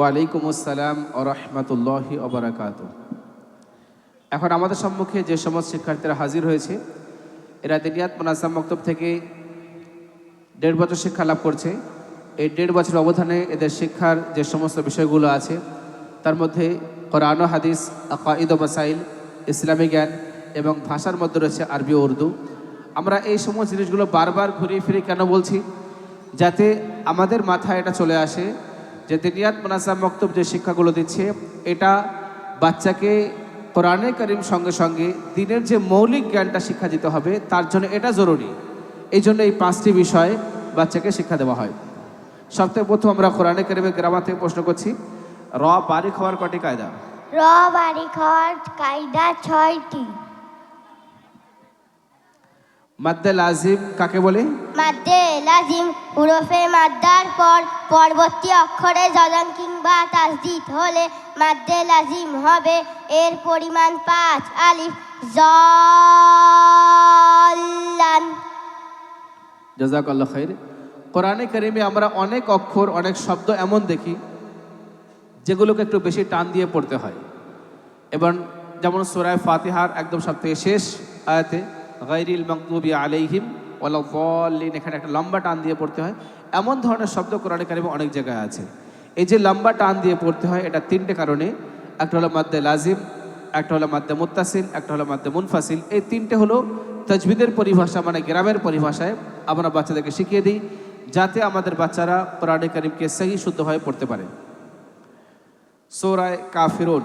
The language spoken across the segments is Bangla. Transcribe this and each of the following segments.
ওয়ালাইকুম আসসালাম ও রহমতুল্লাহি ওবরাকাত এখন আমাদের সম্মুখে যে সমস্ত শিক্ষার্থীরা হাজির হয়েছে, এরা দিনিয়াত মোনাজাম মক্তব থেকে দেড় বছর শিক্ষা লাভ করছে। এই দেড় বছর অবধানে এদের শিক্ষার যে সমস্ত বিষয়গুলো আছে, তার মধ্যে কোরআন হাদিস আকাইদ ও মাসাইল, ইসলামী জ্ঞান এবং ভাষার মধ্যে রয়েছে আরবি ও উর্দু। আমরা এই সমস্ত জিনিসগুলো বারবার ঘুরিয়ে ফিরে কেন বলছি? যাতে আমাদের মাথায় এটা চলে আসে যে দিনিয়াত মোনাজাম মক্তব যে শিক্ষাগুলো দিচ্ছে, এটা বাচ্চাকে কোরআনে করিম সঙ্গে সঙ্গে দিনের যে মৌলিক জ্ঞানটা শিক্ষা দিতে হবে, তার জন্য এটা জরুরি। এই জন্য এই পাঁচটি বিষয় বাচ্চাকে শিক্ষা দেওয়া হয়। সবথেকে প্রথম আমরা কোরআনে করিমের গ্রামা থেকে প্রশ্ন করছি র বাড়ি খাওয়ার কটি কায়দা? র বাড়ি খাওয়ার কায়দা ছয়টি। মাদ্দে লাজিম কাকে বলে? মাদ্দে লাজিম উরফে মাদ্দার পর পরবর্তী অক্ষরে জলন কিংবা তাসদিদ হলে মাদ্দে লাজিম হবে। এর পরিমাণ পাঁচ আলিফ জল্লান। জাজাকাল্লা খৈর কোরআনে করিমে আমরা অনেক অক্ষর অনেক শব্দ এমন দেখি যেগুলোকে একটু বেশি টান দিয়ে পড়তে হয়। এবং যেমন সুরায় ফাতিহার একদম সব থেকে শেষ আয়াতে গাইরিল মকদুবি আলাইহিম ওয়ালাদ্দাল্লিন এখানে একটা লম্বা টান দিয়ে পড়তে হয়। এমন ধরনের শব্দ কোরআনে কারিমে অনেক জায়গায় আছে। এই যে লম্বা টান দিয়ে পড়তে হয়, এটা তিনটে কারণে। একটা হলো মাদ্দে লাজিম, একটা হলো মাদ্দে মুত্তাসিল, একটা হলো মাদ্দে মুনফাসিল। এই তিনটে হলো তজবিদের পরিভাষা মানে গ্রামের পরিভাষায় আমরা বাচ্চাদেরকে শিখিয়ে দিই, যাতে আমাদের বাচ্চারা কোরআনে কারিমকে সহি শুদ্ধভাবে পড়তে পারে। সোরায় কাফিরুন।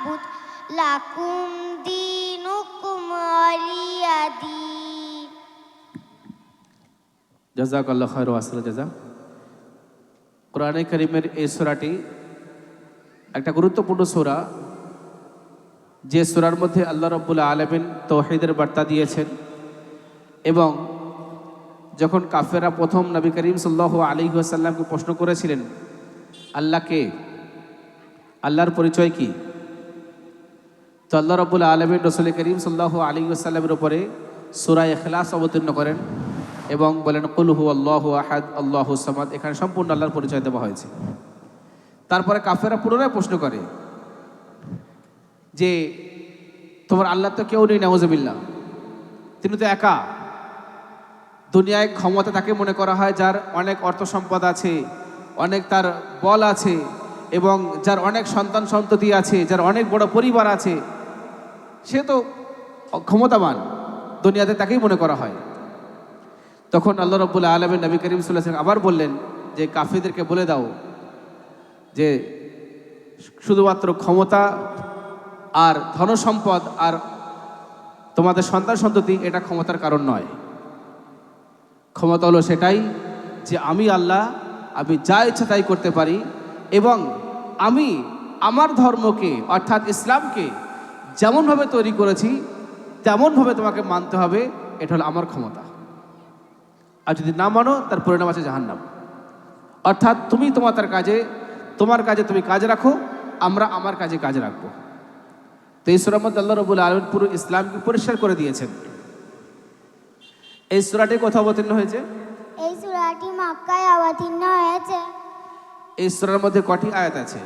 আ'বুদ লাকুম দীনুকুম ওয়ালিয়া দীন। জাজাকাল্লাহ খৈর আসল জাজা। কোরআনে করিমের এই সোরাটি একটা গুরুত্বপূর্ণ সোরা। যে সোরার মধ্যে আল্লাহ রব্বুল আলমিন তৌহিদের বার্তা দিয়েছেন এবং যখন কাফেরা প্রথম নবী করিম সাল্লাহ আলী আসাল্লামকে প্রশ্ন করেছিলেন, আল্লাহকে, আল্লাহর পরিচয় কি? তো আল্লাহ রব্বুল আলমিন রসুল করিম সাল্লাহ আলী আসাল্লামের উপরে সুরা এখলাস অবতীর্ণ করেন এবং বলেন কুলহু আল্লাহ আহাদ, আল্লাহ সামাদ। এখানে সম্পূর্ণ আল্লাহর পরিচয় দেওয়া হয়েছে। তারপরে কাফেরা পুনরায় প্রশ্ন করে যে, তোমার আল্লাহ তো কেউ নেই নাউজবিল্লা তিনি তো একা। দুনিয়ায় ক্ষমতা তাকে মনে করা হয় যার অনেক অর্থ সম্পদ আছে, অনেক তার বল আছে এবং যার অনেক সন্তান সন্ততি আছে, যার অনেক বড় পরিবার আছে। সে তো ক্ষমতাবান, দুনিয়াতে তাকেই মনে করা হয়। তখন আল্লাহ রব্বুল আলমের নবী করিম সাল্লাহ আবার বললেন যে কাফিদেরকে বলে দাও যে, শুধুমাত্র ক্ষমতা আর ধনসম্পদ আর তোমাদের সন্তান সন্ততি এটা ক্ষমতার কারণ নয়। ক্ষমতা হলো সেটাই যে, আমি আল্লাহ, আমি যা ইচ্ছা তাই করতে পারি এবং আমি আমার ধর্মকে, অর্থাৎ ইসলামকে যেমনভাবে তৈরি করেছি তেমনভাবে তোমাকে মানতে হবে এটা হলো আমার ক্ষমতা। আর যদি না মানো তার পরিণাম আছে জাহান্নাম। অর্থাৎ তুমি তোমার তার কাজে তোমার কাজে তুমি কাজ রাখো আমরা আমার কাজে কাজ রাখব। তো এই সুরামদ আল্লাহ রবুল আলম পুরো ইসলামকে পরিষ্কার করে দিয়েছেন। এই সুরাটি কোথাও অবতীর্ণ হয়েছে? এই সূরাটি মক্কায় অবতীর্ণ হয়েছে। এই সুরার মধ্যে কটি আয়াত আছে?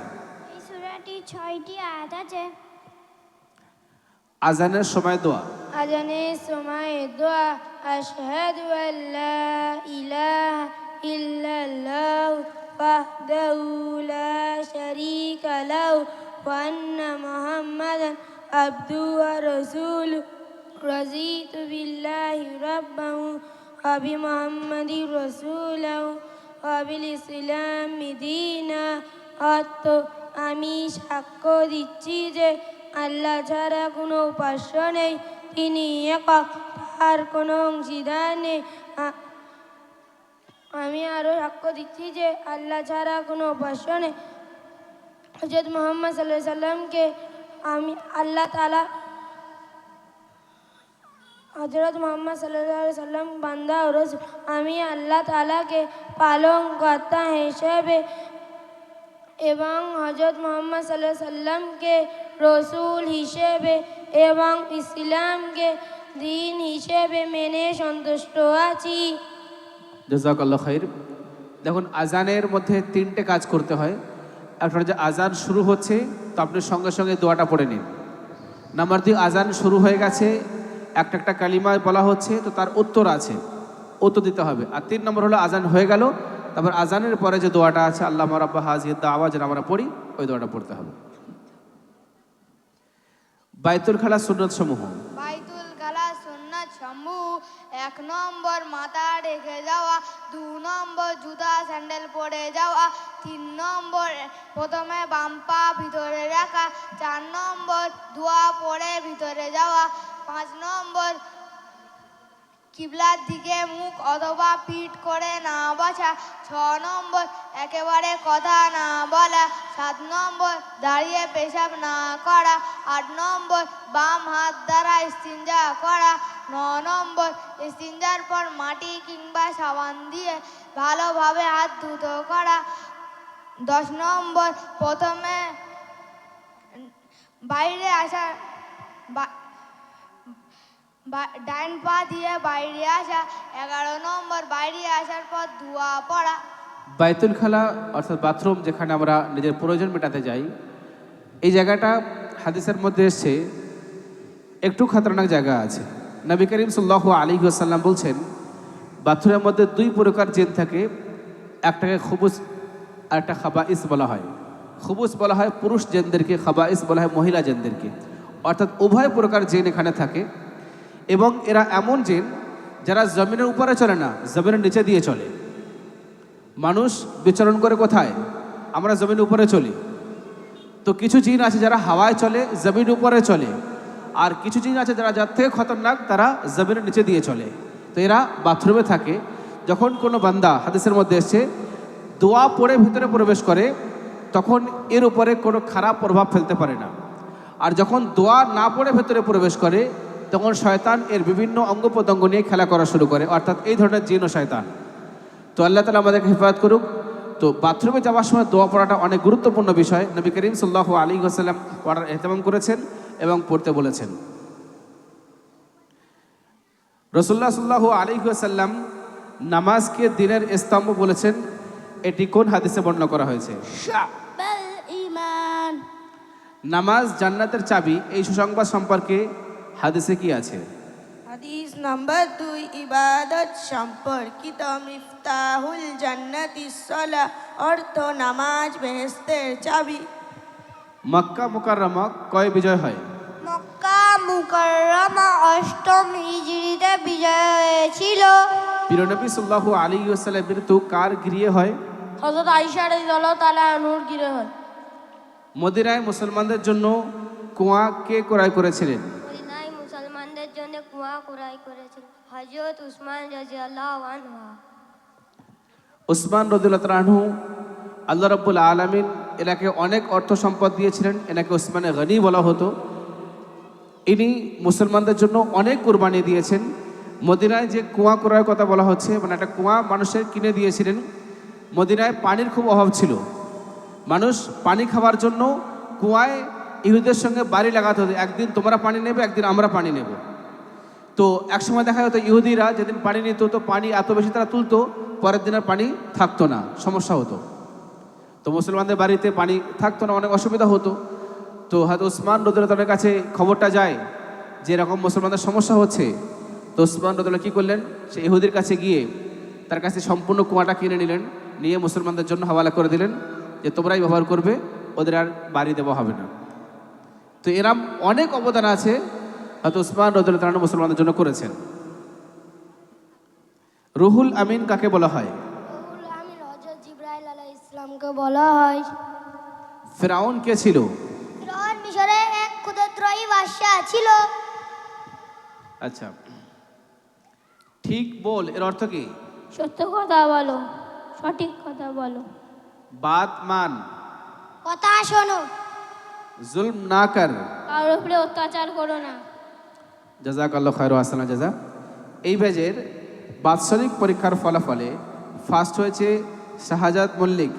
এই সূরাটি ছয়টি আয়াত আছে। আজানের সময় দোয়া। আজানের সময় দোয়া, আশহাদু আল্লা ইলাহা ইল্লাল্লাহ ওয়াহদাহু লা শারীকা লাহু ওয়া আন্না মুহাম্মাদান আবদুহু ওয়া রাসূলুহু। রাযীতু বিল্লাহি রাব্বাহু ওয়া বিমুহাম্মাদির রাসূলাহু ওয়া বিল ইসলামি দীনা অর্থ আমি সাক্ষ্য দিচ্ছি যে আল্লাহ ছাড়া কোনো উপাস্য নেই। তিনি একক, তার কোনো অংশীদার নেই। আমি আরও সাক্ষ্য দিচ্ছি যে আল্লাহ ছাড়া কোনো উপাস্য নেই। হজরত মোহাম্মদ সাল্লাহ সাল্লামকে আমি আল্লাহ তালা হজরত মোহাম্মদ সাল্লাহ সাল্লাম, বান্দা ও রসুল আমি আল্লাহ তালাকে পালন কর্তা হিসেবে এবং হজরত মোহাম্মদ সাল্লাহ সাল্লামকে রসুল হিসেবে এবং ইসলামকে দিন হিসেবে মেনে সন্তুষ্ট আছি। জাজাকাল্লাহ খাইর। দেখুন, আজানের মধ্যে তিনটে কাজ করতে হয়। আপনার যে আজান শুরু হচ্ছে, তো আপনি সঙ্গে সঙ্গে দোয়াটা পড়ে নিন। নাম্বার দুই, আজান শুরু হয়ে গেছে, একটা একটা কালিমায় বলা হচ্ছে, তো তার উত্তর আছে, উত্তর দিতে হবে। আর তিন নম্বর হলো আজান হয়ে গেল, তারপর আজানের পরে যে দোয়াটা আছে আল্লাহ মারাব্বা হাজির দা আওয়াজ আমরা পড়ি, ওই দোয়াটা পড়তে হবে। বাইতুল খালা সুন্নত সমূহ। বাইতুল খালা সুন্নত শম্ভু এক নম্বর মাথা রেখে যাওয়া, দু নম্বর জুতা স্যান্ডেল পরে যাওয়া, তিন নম্বর প্রথমে বাম পা ভিতরে রাখা, চার নম্বর ধোয়া পরে ভিতরে যাওয়া, পাঁচ নম্বর কিবলার দিকে মুখ অথবা পিঠ করে না বসা। ছ নম্বর, একেবারে কথা না বলা। সাত নম্বর, দাঁড়িয়ে পেশাব না করা। আট নম্বর, বাম হাত দ্বারা ইস্তিঞ্জা করা। ন নম্বর ইস্তিঞ্জার পর মাটি কিংবা সাবান দিয়ে ভালোভাবে হাত ধুতো করা। দশ নম্বর, প্রথমে বাইরে আসা ডাইন পা দিয়ে বাইরে আসা, এগারো নম্বর বাইরে আসার পর ধোয়া পড়া। বাইতুল খালা, অর্থাৎ বাথরুম, যেখানে আমরা নিজের প্রয়োজন মেটাতে যাই, এই জায়গাটা হাদিসের মধ্যে এসছে, একটু খতরনাক জায়গা আছে। নবী করিম সাল্লাহ আলী আসাল্লাম বলছেন, বাথরুমের মধ্যে দুই প্রকার জেন থাকে, একটাকে খুবুস আর একটা খাবাইস বলা হয়। খুবুস বলা হয় পুরুষ জেনদেরকে, খাবাইস বলা হয় মহিলা জেনদেরকে। অর্থাৎ উভয় প্রকার জেন এখানে থাকে। এবং এরা এমন জেন যারা জমিনের উপরে চলে না, জমিনের নিচে দিয়ে চলে। মানুষ বিচরণ করে কোথায়? আমরা জমির উপরে চলি। তো কিছু জিন আছে যারা হাওয়ায় চলে জমিন উপরে চলে। আর কিছু জিন আছে যারা যার থেকে খতরনাক, তারা জমিনের নিচে দিয়ে চলে। তো এরা বাথরুমে থাকে। যখন কোনো বান্দা হাদিসের মধ্যে এসছে, দোয়া পড়ে ভিতরে প্রবেশ করে, তখন এর উপরে কোনো খারাপ প্রভাব ফেলতে পারে না। আর যখন দোয়া না পড়ে ভেতরে প্রবেশ করে তখন শয়তান এর বিভিন্ন অঙ্গ প্রত্যঙ্গ নিয়ে খেলা করা শুরু করে অর্থাৎ এই ধরনের জিন ও শয়তান। তো আল্লাহ তালা আমাদেরকে হেফাজত করুক। তো বাথরুমে যাওয়ার সময় দোয়া পড়াটা অনেক গুরুত্বপূর্ণ বিষয়। নবী করিম সাল্লাহ আলী হাসাল্লাম পড়ার এহতেমাম করেছেন এবং পড়তে বলেছেন। রসুল্লাহ সাল্লাহ আলী সাল্লাম নামাজকে দিনের স্তম্ভ বলেছেন। এটি কোন হাদিসে বর্ণনা করা হয়েছে? নামাজ জান্নাতের চাবি এই সুসংবাদ সম্পর্কে হাদিসে কি আছে? হাদিস নাম্বার দুই ইবাদত সম্পর্কিত মিফতাহুল জান্নাতি সলা অর্থ নামাজ বেহেস্তের চাবি। মক্কা মুকাররমা কয় বিজয় হয়? মক্কা মুকাররমা অষ্টম হিজরিতে বিজয় হয়েছিল পিরনবী সাল্লাহ আলী সাল্লাম মৃত্যু কার গৃহে হয়? হজরত আইসা রাদিয়াল্লাহু তাআলা নূর গিরে হয়। মদিনায় মুসলমানদের জন্য কুয়া কে ক্রয় করেছিলেন? জন্য কুয়া কুরাই করেছিল। হযরত উসমান রাদিয়াল্লাহু আনহু। উসমান রদুল্লাহ তালাহু আল্লাহ রব্বুল আলমিন এনাকে অনেক অর্থ সম্পদ দিয়েছিলেন। এনাকে উসমানে গনি বলা হতো। ইনি মুসলমানদের জন্য অনেক কোরবানি দিয়েছেন। মদিনায় যে কুয়া ক্রয়ের কথা বলা হচ্ছে মানে একটা কুয়া মানুষের কিনে দিয়েছিলেন, মদিনায় পানির খুব অভাব ছিল। মানুষ পানি খাওয়ার জন্য কুয়ায় ইহুদের সঙ্গে বাড়ি লাগাতে হতো। একদিন তোমরা পানি নেবে, একদিন আমরা পানি নেব। তো একসময় দেখা যেত ইহুদিরা যেদিন পানি নিত, তো পানি এত বেশি তারা তুলতো, পরের দিন আর পানি থাকতো না, সমস্যা হতো। তো মুসলমানদের বাড়িতে পানি থাকতো না, অনেক অসুবিধা হতো। তো হয়তো ওসমান রদুল্লাহের কাছে খবরটা যায় যে এরকম মুসলমানদের সমস্যা হচ্ছে। তো ওসমান রদুল্লাহ কী করলেন? সে ইহুদির কাছে গিয়ে তার কাছে সম্পূর্ণ কুয়াটা কিনে নিলেন, নিয়ে মুসলমানদের জন্য হাওয়ালা করে দিলেন যে তোমরাই ব্যবহার করবে, ওদের আর বাড়ি দেওয়া হবে না। তো এরম অনেক অবদান আছে হয়তো উসমান রদুল্লাহ তাআলা মুসলমানদের জন্য করেছেন। রুহুল আমিন কাকে বলা হয়? ইসলামকে বলা হয়। ফেরাউন কে ছিল? ফিরআউন মিশরে এক ক্ষুদ্র মাত্রই বর্ষা ছিল। আচ্ছা। ঠিক বল এর অর্থ কি? সত্য কথা বলো সঠিক কথা বলো। বাত মান। কথা শোনো। জুলম না কর। কারোর উপরে অত্যাচার করো না। জাজাক আল্লাহ খায়র আসসালাম জাজা। এই ব্যাজের বাৎসরিক পরীক্ষার ফলাফলে ফার্স্ট হয়েছে শাহজাদ মল্লিক।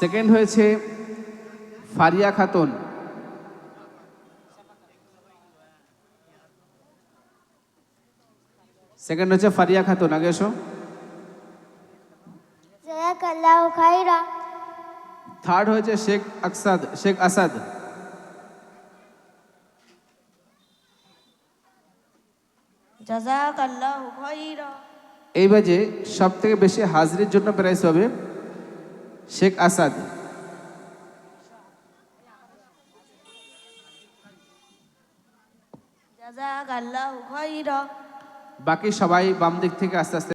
সেকেন্ড হয়েছে ফারিয়া খাতুন। সেকেন্ড হচ্ছে ফারিয়া খাতুন আগে এসো। থার্ড হয়েছে শেখ আকসাদ শেখ আসাদ। এই বাজে সব থেকে বেশি হাজিরির জন্য প্রাইস হবে শেখ আসাদ। জাজাক আল্লাহ খৈরা বাকি সবাই বাম দিক থেকে আস্তে আস্তে